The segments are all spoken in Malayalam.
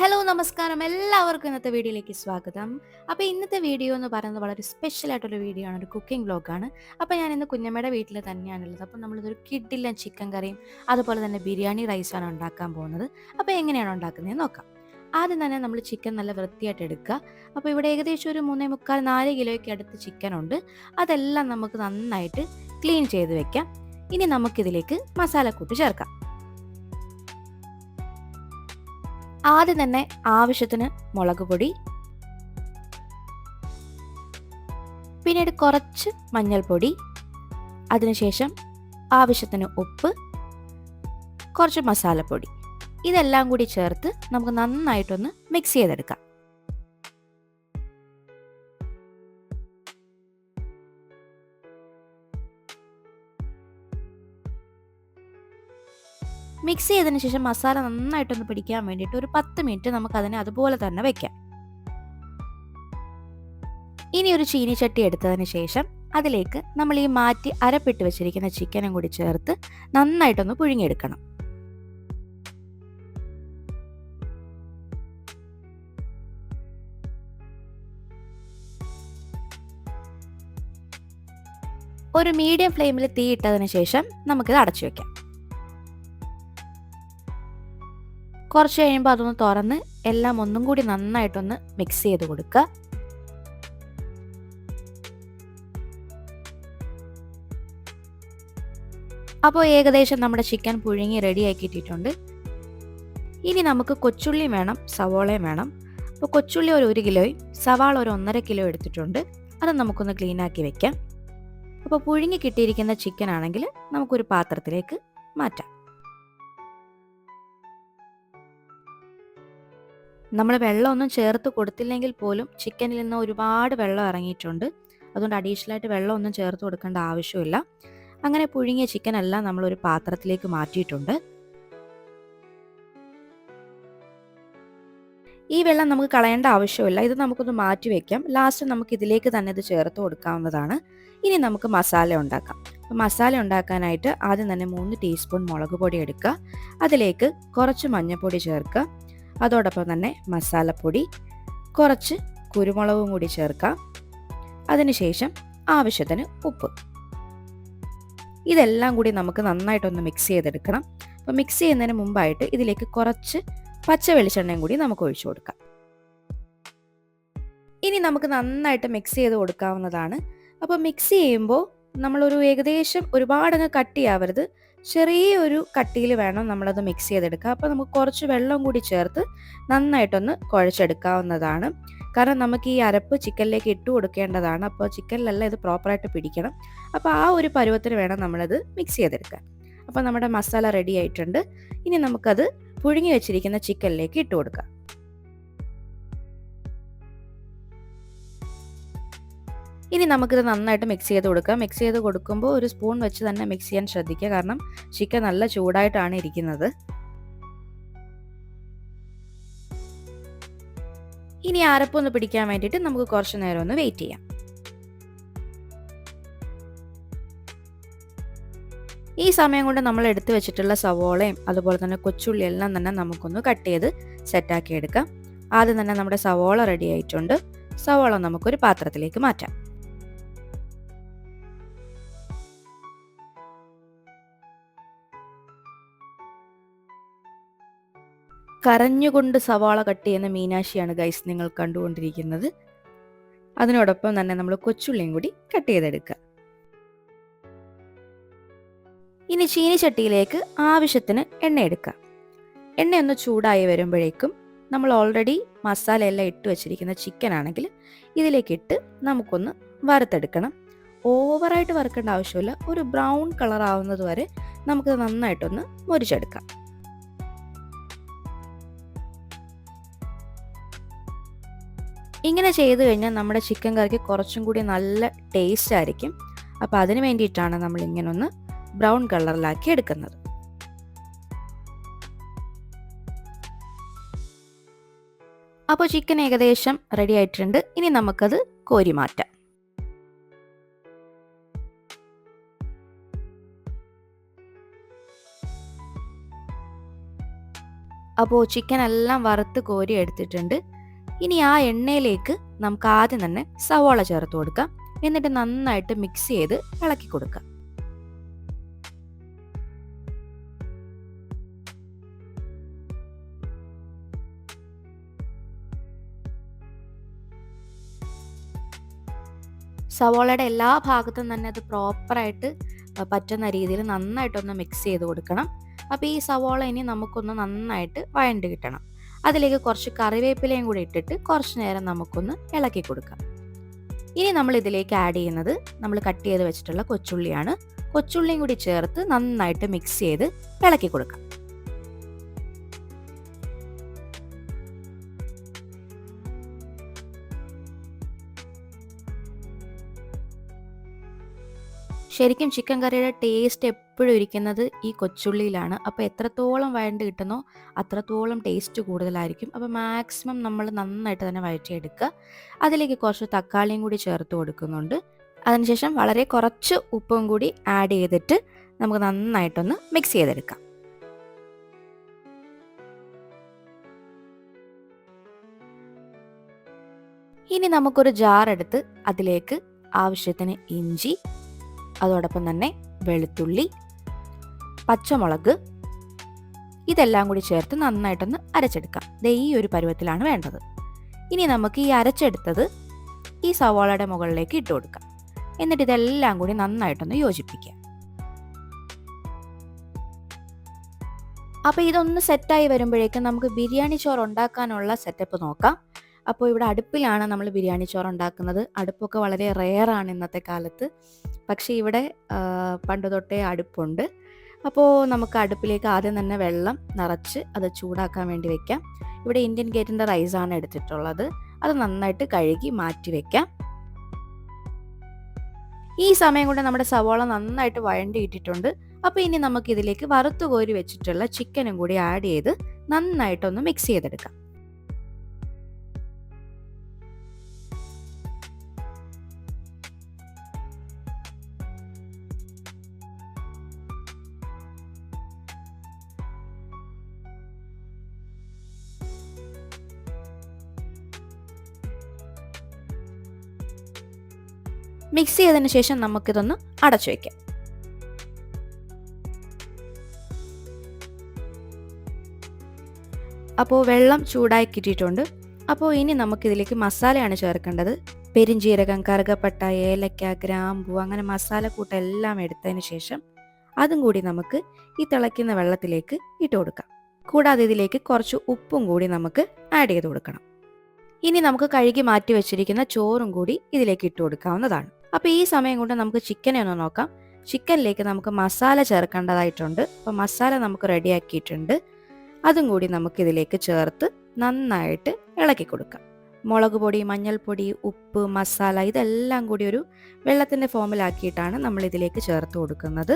ഹലോ നമസ്കാരം. എല്ലാവർക്കും ഇന്നത്തെ വീഡിയോയിലേക്ക് സ്വാഗതം. അപ്പോൾ ഇന്നത്തെ വീഡിയോ എന്ന് പറയുന്നത് വളരെ സ്പെഷ്യൽ ആയിട്ടൊരു വീഡിയോ ആണ്. ഒരു കുക്കിംഗ് വ്ലോഗാണ് അപ്പോൾ ഞാൻ ഇന്ന് കുഞ്ഞമ്മയുടെ വീട്ടിൽ തന്നെയാണുള്ളത് അപ്പോൾ നമ്മളിതൊരു കിഡില്ല ചിക്കൻ കറിയും അതുപോലെ തന്നെ ബിരിയാണി റൈസാണ് ഉണ്ടാക്കാൻ പോകുന്നത്. അപ്പോൾ എങ്ങനെയാണ് ഉണ്ടാക്കുന്നത് നോക്കാം. ആദ്യം തന്നെ നമ്മൾ ചിക്കൻ നല്ല വൃത്തിയായിട്ട് എടുക്കുക. അപ്പോൾ ഇവിടെ ഏകദേശം ഒരു മൂന്നേ മുക്കാൽ നാല് കിലോയ്ക്ക് അടുത്ത് ചിക്കൻ ഉണ്ട്. അതെല്ലാം നമുക്ക് നന്നായിട്ട് ക്ലീൻ ചെയ്ത് വെക്കാം. ഇനി നമുക്കിതിലേക്ക് മസാലക്കൂട്ട് ചേർക്കാം. ആദ്യം തന്നെ ആവശ്യത്തിന് മുളക് പൊടി പിന്നീട് കുറച്ച് മഞ്ഞൾപ്പൊടി അതിനുശേഷം ആവശ്യത്തിന് ഉപ്പ് കുറച്ച് മസാലപ്പൊടി. ഇതെല്ലാം കൂടി ചേർത്ത് നമുക്ക് നന്നായിട്ടൊന്ന് മിക്സ് ചെയ്തെടുക്കാം. മിക്സ് ചെയ്തതിന് ശേഷം മസാല നന്നായിട്ടൊന്ന് പിടിക്കാൻ വേണ്ടിയിട്ട് ഒരു പത്ത് മിനിറ്റ് നമുക്ക് അതിനെ അതുപോലെ തന്നെ വെക്കാം. ഇനി ഒരു ചീനിച്ചട്ടി എടുത്തതിന് ശേഷം അതിലേക്ക് നമ്മൾ ഈ മാറ്റി അരപ്പിട്ട് വെച്ചിരിക്കുന്ന ചിക്കനും കൂടി ചേർത്ത് നന്നായിട്ടൊന്ന് പുഴുങ്ങിയെടുക്കണം. ഒരു മീഡിയം ഫ്ലെയിമിൽ തീ ഇട്ടതിന് ശേഷം നമുക്കിത് അടച്ചു വെക്കാം. കുറച്ച് കഴിയുമ്പോൾ അതൊന്ന് തുറന്ന് എല്ലാം ഒന്നും കൂടി നന്നായിട്ടൊന്ന് മിക്സ് ചെയ്ത് കൊടുക്കുക. അപ്പോൾ ഏകദേശം നമ്മുടെ ചിക്കൻ പുഴുങ്ങി റെഡി ആക്കിയിട്ടിട്ടുണ്ട് ഇനി നമുക്ക് കൊച്ചുള്ളിയും വേണം സവോളയും വേണം. അപ്പോൾ കൊച്ചുള്ളി ഒരു ഒരു കിലോയും സവാള ഒരു ഒന്നര കിലോ എടുത്തിട്ടുണ്ട്. അത് നമുക്കൊന്ന് ക്ലീൻ ആക്കി വെക്കാം. അപ്പോൾ പുഴുങ്ങി കിട്ടിയിരിക്കുന്ന ചിക്കൻ ആണെങ്കിൽ നമുക്കൊരു പാത്രത്തിലേക്ക് മാറ്റാം. നമ്മൾ വെള്ളമൊന്നും ചേർത്ത് കൊടുത്തില്ലെങ്കിൽ പോലും ചിക്കനിൽ നിന്ന് ഒരുപാട് വെള്ളം ഇറങ്ങിയിട്ടുണ്ട്. അതുകൊണ്ട് അഡീഷണൽ ആയിട്ട് വെള്ളമൊന്നും ചേർത്ത് കൊടുക്കേണ്ട ആവശ്യമില്ല. അങ്ങനെ പുഴുങ്ങിയ ചിക്കൻ എല്ലാം നമ്മൾ ഒരു പാത്രത്തിലേക്ക് മാറ്റിയിട്ടുണ്ട്. ഈ വെള്ളം നമുക്ക് കളയേണ്ട ആവശ്യമില്ല. ഇത് നമുക്കൊന്ന് മാറ്റി വെക്കാം. ലാസ്റ്റ് നമുക്ക് ഇതിലേക്ക് തന്നെ ഇത് ചേർത്ത് കൊടുക്കാവുന്നതാണ്. ഇനി നമുക്ക് മസാല ഉണ്ടാക്കാം. മസാല ഉണ്ടാക്കാനായിട്ട് ആദ്യം തന്നെ മൂന്ന് ടീസ്പൂൺ മുളക് പൊടി എടുക്കുക. അതിലേക്ക് കുറച്ച് മഞ്ഞൾപ്പൊടി ചേർക്കുക. അതോടൊപ്പം തന്നെ മസാലപ്പൊടി കുറച്ച് കുരുമുളകും കൂടി ചേർക്കാം. അതിനുശേഷം ആവശ്യത്തിന് ഉപ്പ്. ഇതെല്ലാം കൂടി നമുക്ക് നന്നായിട്ടൊന്ന് മിക്സ് ചെയ്തെടുക്കണം. അപ്പോൾ മിക്സ് ചെയ്യുന്നതിന് മുമ്പായിട്ട് ഇതിലേക്ക് കുറച്ച് പച്ച വെളിച്ചെണ്ണയും കൂടി നമുക്ക് ഒഴിച്ചു കൊടുക്കാം. ഇനി നമുക്ക് നന്നായിട്ട് മിക്സ് ചെയ്ത് കൊടുക്കാവുന്നതാണ്. അപ്പോൾ മിക്സ് ചെയ്യുമ്പോൾ നമ്മളൊരു ഏകദേശം ഒരുപാടങ്ങ് കട്ടിയാവരുത്. ചെറിയൊരു കട്ടിയിൽ വേണം നമ്മളത് മിക്സ് ചെയ്തെടുക്കുക. അപ്പോൾ നമുക്ക് കുറച്ച് വെള്ളം കൂടി ചേർത്ത് നന്നായിട്ടൊന്ന് കുഴച്ചെടുക്കാവുന്നതാണ്. കാരണം നമുക്ക് ഈ അരപ്പ് ചിക്കനിലേക്ക് ഇട്ട് കൊടുക്കേണ്ടതാണ്. അപ്പോൾ ചിക്കനിലല്ല ഇത് പ്രോപ്പറായിട്ട് പിടിക്കണം. അപ്പോൾ ആ ഒരു പരുവത്തിന് വേണം നമ്മളത് മിക്സ് ചെയ്തെടുക്കാൻ. അപ്പോൾ നമ്മുടെ മസാല റെഡി ആയിട്ടുണ്ട്. ഇനി നമുക്കത് പുഴുങ്ങി വെച്ചിരിക്കുന്ന ചിക്കനിലേക്ക് ഇട്ട് കൊടുക്കാം. ഇനി നമുക്കിത് നന്നായിട്ട് മിക്സ് ചെയ്ത് കൊടുക്കാം. മിക്സ് ചെയ്ത് കൊടുക്കുമ്പോൾ ഒരു സ്പൂൺ വെച്ച് തന്നെ മിക്സ് ചെയ്യാൻ ശ്രദ്ധിക്കുക. കാരണം ചിക്കൻ നല്ല ചൂടായിട്ടാണ് ഇരിക്കുന്നത്. ഇനി അരപ്പൊന്ന് പിടിക്കാൻ വേണ്ടിയിട്ട് നമുക്ക് കുറച്ച് നേരം ഒന്ന് വെയിറ്റ് ചെയ്യാം. ഈ സമയം കൊണ്ട് നമ്മൾ എടുത്തു വെച്ചിട്ടുള്ള സവോളയും അതുപോലെ തന്നെ കൊച്ചുള്ളി എല്ലാം തന്നെ നമുക്കൊന്ന് കട്ട് ചെയ്ത് സെറ്റാക്കി എടുക്കാം. ആദ്യം തന്നെ നമ്മുടെ സവോള റെഡി ആയിട്ടുണ്ട്. സവോള നമുക്കൊരു പാത്രത്തിലേക്ക് മാറ്റാം. കരഞ്ഞുകൊണ്ട് സവാള കട്ട് ചെയ്യുന്ന മീനാശിയാണ് ഗൈസ് നിങ്ങൾ കണ്ടുകൊണ്ടിരിക്കുന്നത്. അതിനോടൊപ്പം തന്നെ നമ്മൾ കൊച്ചുള്ളിയും കൂടി കട്ട് ചെയ്തെടുക്കുക. ഇനി ചീനിച്ചട്ടിയിലേക്ക് ആവശ്യത്തിന് എണ്ണ എടുക്കുക. എണ്ണ ഒന്ന് ചൂടായി വരുമ്പോഴേക്കും നമ്മൾ ഓൾറെഡി മസാല എല്ലാം ഇട്ട് വെച്ചിരിക്കുന്ന ചിക്കൻ ആണെങ്കിൽ ഇതിലേക്ക് ഇട്ട് നമുക്കൊന്ന് വറുത്തെടുക്കണം. ഓവറായിട്ട് വറുക്കേണ്ട ആവശ്യമില്ല. ഒരു ബ്രൗൺ കളർ ആവുന്നത് വരെ നമുക്ക് നന്നായിട്ടൊന്ന് മുരിച്ചെടുക്കാം. ഇങ്ങനെ ചെയ്തു കഴിഞ്ഞാൽ നമ്മുടെ ചിക്കൻ കറിക്ക് കുറച്ചും കൂടി നല്ല ടേസ്റ്റ് ആയിരിക്കും. അപ്പോൾ അതിന് വേണ്ടിയിട്ടാണ് നമ്മൾ ഇങ്ങനെ ഒന്ന് ബ്രൗൺ കളറിലാക്കി എടുക്കുന്നത്. അപ്പോൾ ചിക്കൻ ഏകദേശം റെഡി ആയിട്ടുണ്ട്. ഇനി നമുക്കത് കോരി മാറ്റാം. അപ്പോൾ ചിക്കൻ എല്ലാം വറുത്ത് കോരി എടുത്തിട്ടുണ്ട്. ഇനി ആ എണ്ണയിലേക്ക് നമുക്ക് ആദ്യം തന്നെ സവോള ചേർത്ത് കൊടുക്കാം. എന്നിട്ട് നന്നായിട്ട് മിക്സ് ചെയ്ത് ഇളക്കി കൊടുക്കാം. സവോളയുടെ എല്ലാ ഭാഗത്തും തന്നെ അത് പ്രോപ്പറായിട്ട് പറ്റുന്ന രീതിയിൽ നന്നായിട്ടൊന്ന് മിക്സ് ചെയ്ത് കൊടുക്കണം. അപ്പോൾ ഈ സവോള ഇനി നമുക്കൊന്ന് നന്നായിട്ട് വഴണ്ട് കിട്ടണം. അതിലേക്ക് കുറച്ച് കറിവേപ്പിലയും കൂടി ഇട്ടിട്ട് കുറച്ച് നേരം നമുക്കൊന്ന് ഇളക്കി കൊടുക്കാം. ഇനി നമ്മൾ ഇതിലേക്ക് ആഡ് ചെയ്യുന്നത് നമ്മൾ കട്ട് ചെയ്ത് വെച്ചിട്ടുള്ള കൊച്ചുള്ളിയാണ്. കൊച്ചുള്ളിയും കൂടി ചേർത്ത് നന്നായിട്ട് മിക്സ് ചെയ്ത് ഇളക്കി കൊടുക്കാം. ശരിക്കും ചിക്കൻ കറിയുടെ ടേസ്റ്റ് എപ്പോഴും ഇരിക്കുന്നത് ഈ കൊച്ചുള്ളിയിലാണ്. അപ്പോൾ എത്രത്തോളം വഴണ്ട് കിട്ടുന്നോ അത്രത്തോളം ടേസ്റ്റ് കൂടുതലായിരിക്കും. അപ്പോൾ മാക്സിമം നമ്മൾ നന്നായിട്ട് തന്നെ വഴറ്റിയെടുക്കുക. അതിലേക്ക് കുറച്ച് തക്കാളിയും കൂടി ചേർത്ത് കൊടുക്കുന്നുണ്ട്. അതിനുശേഷം വളരെ കുറച്ച് ഉപ്പും കൂടി ആഡ് ചെയ്തിട്ട് നമുക്ക് നന്നായിട്ടൊന്ന് മിക്സ് ചെയ്തെടുക്കാം. ഇനി നമുക്കൊരു ജാർ എടുത്ത് അതിലേക്ക് ആവശ്യത്തിന് ഇഞ്ചി അതോടൊപ്പം തന്നെ വെളുത്തുള്ളി പച്ചമുളക് ഇതെല്ലാം കൂടി ചേർത്ത് നന്നായിട്ടൊന്ന് അരച്ചെടുക്കാം. ദേ ഈ ഒരു പരുവത്തിലാണ് വേണ്ടത്. ഇനി നമുക്ക് ഈ അരച്ചെടുത്തത് ഈ സവാളയുടെ മുകളിലേക്ക് ഇട്ട് കൊടുക്കാം. എന്നിട്ട് ഇതെല്ലാം കൂടി നന്നായിട്ടൊന്ന് യോജിപ്പിക്കാം. അപ്പോൾ ഇതൊന്ന് സെറ്റായി വരുമ്പോഴേക്കും നമുക്ക് ബിരിയാണി ചോറ് ഉണ്ടാക്കാനുള്ള സെറ്റപ്പ് നോക്കാം. അപ്പോൾ ഇവിടെ അടുപ്പിലാണ് നമ്മൾ ബിരിയാണി ചോറ് ഉണ്ടാക്കുന്നത്. അടുപ്പൊക്കെ വളരെ റെയറാണ് ഇന്നത്തെ കാലത്ത്. പക്ഷേ ഇവിടെ പണ്ട് തൊട്ടേ അടുപ്പുണ്ട്. അപ്പോൾ നമുക്ക് അടുപ്പിലേക്ക് ആദ്യം തന്നെ വെള്ളം നിറച്ച് അത് ചൂടാക്കാൻ വേണ്ടി വെക്കാം. ഇവിടെ ഇന്ത്യൻ ഗേറ്റിന്റെ റൈസാണ് എടുത്തിട്ടുള്ളത്. അത് നന്നായിട്ട് കഴുകി മാറ്റി വെക്കാം. ഈ സമയം കൊണ്ട് നമ്മുടെ സവോള നന്നായിട്ട് വഴണ്ടിയിട്ടിട്ടുണ്ട് അപ്പോൾ ഇനി നമുക്ക് ഇതിലേക്ക് വറുത്തു കോരി വെച്ചിട്ടുള്ള ചിക്കനും കൂടി ആഡ് ചെയ്ത് നന്നായിട്ടൊന്ന് മിക്സ് ചെയ്തെടുക്കാം. മിക്സ് ചെയ്തതിന് ശേഷം നമുക്കിതൊന്ന് അടച്ചു വയ്ക്കാം. അപ്പോൾ വെള്ളം ചൂടായി കിട്ടിയിട്ടുണ്ട്. അപ്പോൾ ഇനി നമുക്കിതിലേക്ക് മസാലയാണ് ചേർക്കേണ്ടത്. പെരിഞ്ചീരകം കറുകപ്പട്ട ഏലക്ക ഗ്രാമ്പു അങ്ങനെ മസാല കൂട്ടെല്ലാം എടുത്തതിന് ശേഷം അതും കൂടി നമുക്ക് ഈ തിളയ്ക്കുന്ന വെള്ളത്തിലേക്ക് ഇട്ട് കൊടുക്കാം. കൂടാതെ ഇതിലേക്ക് കുറച്ച് ഉപ്പും കൂടി നമുക്ക് ആഡ് ചെയ്ത് കൊടുക്കണം. ഇനി നമുക്ക് കഴുകി മാറ്റി വെച്ചിരിക്കുന്ന ചോറും കൂടി ഇതിലേക്ക് ഇട്ട് കൊടുക്കാവുന്നതാണ്. അപ്പോൾ ഈ സമയം കൊണ്ട് നമുക്ക് ചിക്കനെ ഒന്ന് നോക്കാം. ചിക്കനിലേക്ക് നമുക്ക് മസാല ചേർക്കേണ്ടതായിട്ടുണ്ട്. അപ്പോൾ മസാല നമുക്ക് റെഡിയാക്കിയിട്ടുണ്ട് അതും കൂടി നമുക്ക് ഇതിലേക്ക് ചേർത്ത് നന്നായിട്ട് ഇളക്കി കൊടുക്കാം. മുളക് പൊടി മഞ്ഞൾപ്പൊടി ഉപ്പ് മസാല ഇതെല്ലാം കൂടി ഒരു വെള്ളത്തിന്റെ ഫോമിലാക്കിയിട്ടാണ് നമ്മൾ ഇതിലേക്ക് ചേർത്ത് കൊടുക്കുന്നത്.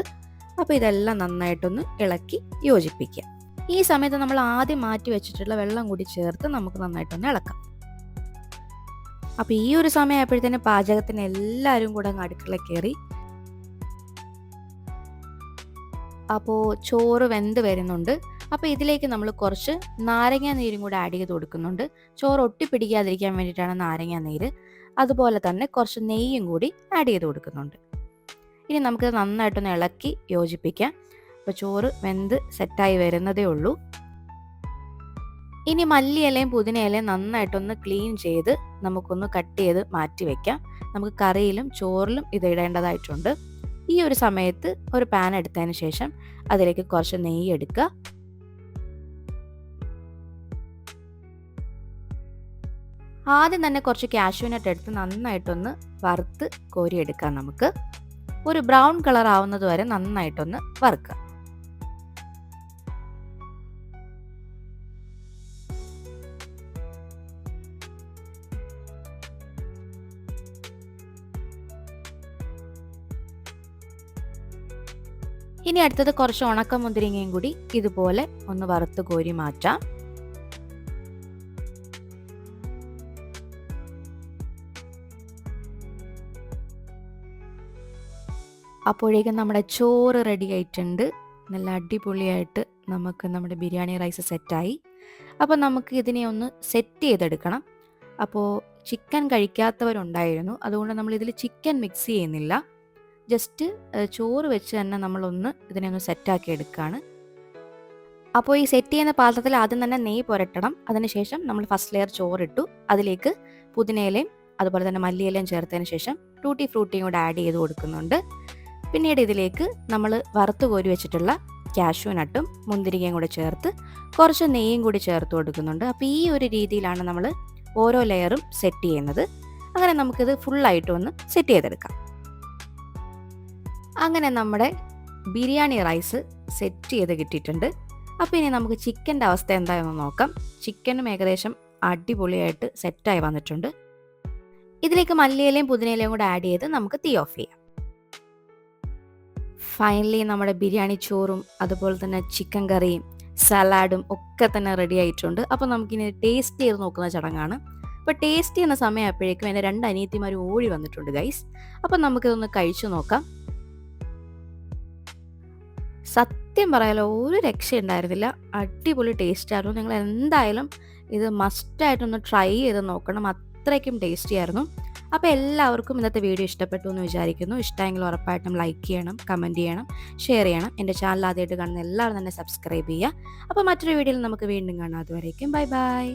അപ്പോൾ ഇതെല്ലാം നന്നായിട്ടൊന്ന് ഇളക്കി യോജിപ്പിക്കുക ഈ സമയത്ത് നമ്മൾ ആദ്യം മാറ്റി വെച്ചിട്ടുള്ള വെള്ളം കൂടി ചേർത്ത് നമുക്ക് നന്നായിട്ടൊന്ന് ഇളക്കാം. അപ്പോൾ ഈ ഒരു സമയം സമയമായപ്പോഴത്തേന് പാചകത്തിന് എല്ലാവരും കൂടെ അങ്ങ് അടുക്കള കയറി അപ്പോൾ ചോറ് വെന്ത് വരുന്നുണ്ട്. അപ്പോൾ ഇതിലേക്ക് നമ്മൾ കുറച്ച് നാരങ്ങ നീരും കൂടെ ആഡ് ചെയ്ത് കൊടുക്കുന്നുണ്ട്. ചോറ് ഒട്ടിപ്പിടിക്കാതിരിക്കാൻ വേണ്ടിയിട്ടാണ് നാരങ്ങ നീര്. അതുപോലെ തന്നെ കുറച്ച് നെയ്യും കൂടി ആഡ് ചെയ്ത് കൊടുക്കുന്നുണ്ട്. ഇനി നമുക്ക് നന്നായിട്ടൊന്ന് ഇളക്കി യോജിപ്പിക്കാം. അപ്പോൾ ചോറ് വെന്ത് സെറ്റായി വരുന്നതേ ഉള്ളൂ. ഇനി മല്ലിയിലയും പുതിനയിലയും നന്നായിട്ടൊന്ന് ക്ലീൻ ചെയ്ത് നമുക്കൊന്ന് കട്ട് ചെയ്ത് മാറ്റി വെക്കാം. നമുക്ക് കറിയിലും ചോറിലും ഇത് ഇടേണ്ടതായിട്ടുണ്ട്. ഈ ഒരു സമയത്ത് ഒരു പാൻ എടുത്തതിന് ശേഷം അതിലേക്ക് കുറച്ച് നെയ്യ് എടുക്കുക. ആദ്യം തന്നെ കുറച്ച് കാഷ്യൂനട്ട് എടുത്ത് നന്നായിട്ടൊന്ന് വറുത്ത് കോരിയെടുക്കാം നമുക്ക്. ഒരു ബ്രൗൺ കളർ ആവുന്നത് വരെ നന്നായിട്ടൊന്ന് വറുക്കുക. അടുത്തത് കുറച്ച് ഉണക്ക മുന്തിരിങ്ങയും കൂടി ഇതുപോലെ ഒന്ന് വറുത്ത് കോരി മാറ്റാം. അപ്പോഴേക്കും നമ്മുടെ ചോറ് റെഡി ആയിട്ടുണ്ട്. നല്ല അടിപൊളിയായിട്ട് നമുക്ക് നമ്മുടെ ബിരിയാണി റൈസ് സെറ്റായി അപ്പോൾ നമുക്ക് ഇതിനെ ഒന്ന് സെറ്റ് ചെയ്തെടുക്കണം. അപ്പോൾ ചിക്കൻ കഴിക്കാത്തവരുണ്ടായിരുന്നു. അതുകൊണ്ട് നമ്മൾ ഇതിൽ ചിക്കൻ മിക്സ് ചെയ്യുന്നില്ല. ജസ്റ്റ് ചോറ് വെച്ച് തന്നെ നമ്മളൊന്ന് ഇതിനെ ഒന്ന് സെറ്റാക്കി എടുക്കുകയാണ് അപ്പോൾ ഈ സെറ്റ് ചെയ്യുന്ന പാത്രത്തിൽ ആദ്യം തന്നെ നെയ്യ് പുരട്ടണം. അതിനുശേഷം നമ്മൾ ഫസ്റ്റ് ലെയർ ചോറിട്ടു. അതിലേക്ക് പുതിനയിലയും അതുപോലെ തന്നെ മല്ലിയിലയും ചേർത്തതിന് ശേഷം ടൂട്ടി ഫ്രൂട്ടിയും കൂടെ ആഡ് ചെയ്ത് കൊടുക്കുന്നുണ്ട്. പിന്നീട് ഇതിലേക്ക് നമ്മൾ വറുത്ത് കോരി വെച്ചിട്ടുള്ള കാഷ്യൂ നട്ടും മുന്തിരികയും കൂടെ ചേർത്ത് കുറച്ച് നെയ്യും കൂടി ചേർത്ത് കൊടുക്കുന്നുണ്ട്. അപ്പോൾ ഈ ഒരു രീതിയിലാണ് നമ്മൾ ഓരോ ലെയറും സെറ്റ് ചെയ്യുന്നത്. അങ്ങനെ നമുക്കിത് ഫുള്ളായിട്ട് ഒന്ന് സെറ്റ് ചെയ്തെടുക്കാം. അങ്ങനെ നമ്മുടെ ബിരിയാണി റൈസ് സെറ്റ് ചെയ്ത് കിട്ടിയിട്ടുണ്ട്. അപ്പോൾ ഇനി നമുക്ക് ചിക്കന്റെ അവസ്ഥ എന്താണെന്ന് നോക്കാം. ചിക്കനും ഏകദേശം അടിപൊളിയായിട്ട് സെറ്റായി വന്നിട്ടുണ്ട്. ഇതിലേക്ക് മല്ലിയിലയും പുതിനയിലയും കൂടെ ആഡ് ചെയ്ത് നമുക്ക് തീ ഓഫ് ചെയ്യാം. ഫൈനലി നമ്മുടെ ബിരിയാണി ചോറും അതുപോലെ തന്നെ ചിക്കൻ കറിയും സലാഡും ഒക്കെ തന്നെ റെഡി ആയിട്ടുണ്ട്. അപ്പോൾ നമുക്കിനി ടേസ്റ്റ് ചെയ്ത് നോക്കുന്ന ചടങ്ങാണ്. അപ്പോൾ ടേസ്റ്റ് ചെയ്യുന്ന സമയമായപ്പോഴേക്കും എന്റെ രണ്ട് അനിയത്തിമാർ ഓടി വന്നിട്ടുണ്ട് ഗൈസ് അപ്പോൾ നമുക്കിതൊന്ന് കഴിച്ചു നോക്കാം. സത്യം പറയാലോ ഒരു രക്ഷ ഉണ്ടായിരുന്നില്ല അടിപൊളി ടേസ്റ്റ് ആയിരുന്നു. നിങ്ങൾ എന്തായാലും ഇത് മസ്റ്റായിട്ടൊന്ന് ട്രൈ ചെയ്ത് നോക്കണം. അത്രയ്ക്കും ടേസ്റ്റി ആയിരുന്നു. അപ്പോൾ എല്ലാവർക്കും ഇന്നത്തെ വീഡിയോ ഇഷ്ടപ്പെട്ടു എന്ന് വിചാരിക്കുന്നു. ഇഷ്ടമെങ്കിൽ ഉറപ്പായിട്ടും ലൈക്ക് ചെയ്യണം കമന്റ് ചെയ്യണം ഷെയർ ചെയ്യണം. എന്റെ ചാനൽ ആദ്യമായിട്ട് കാണുന്ന എല്ലാവരും തന്നെ സബ്സ്ക്രൈബ് ചെയ്യുക. അപ്പോൾ മറ്റൊരു വീഡിയോയിൽ നമുക്ക് വീണ്ടും കാണാം. അതുവരേക്കും ബൈ ബൈ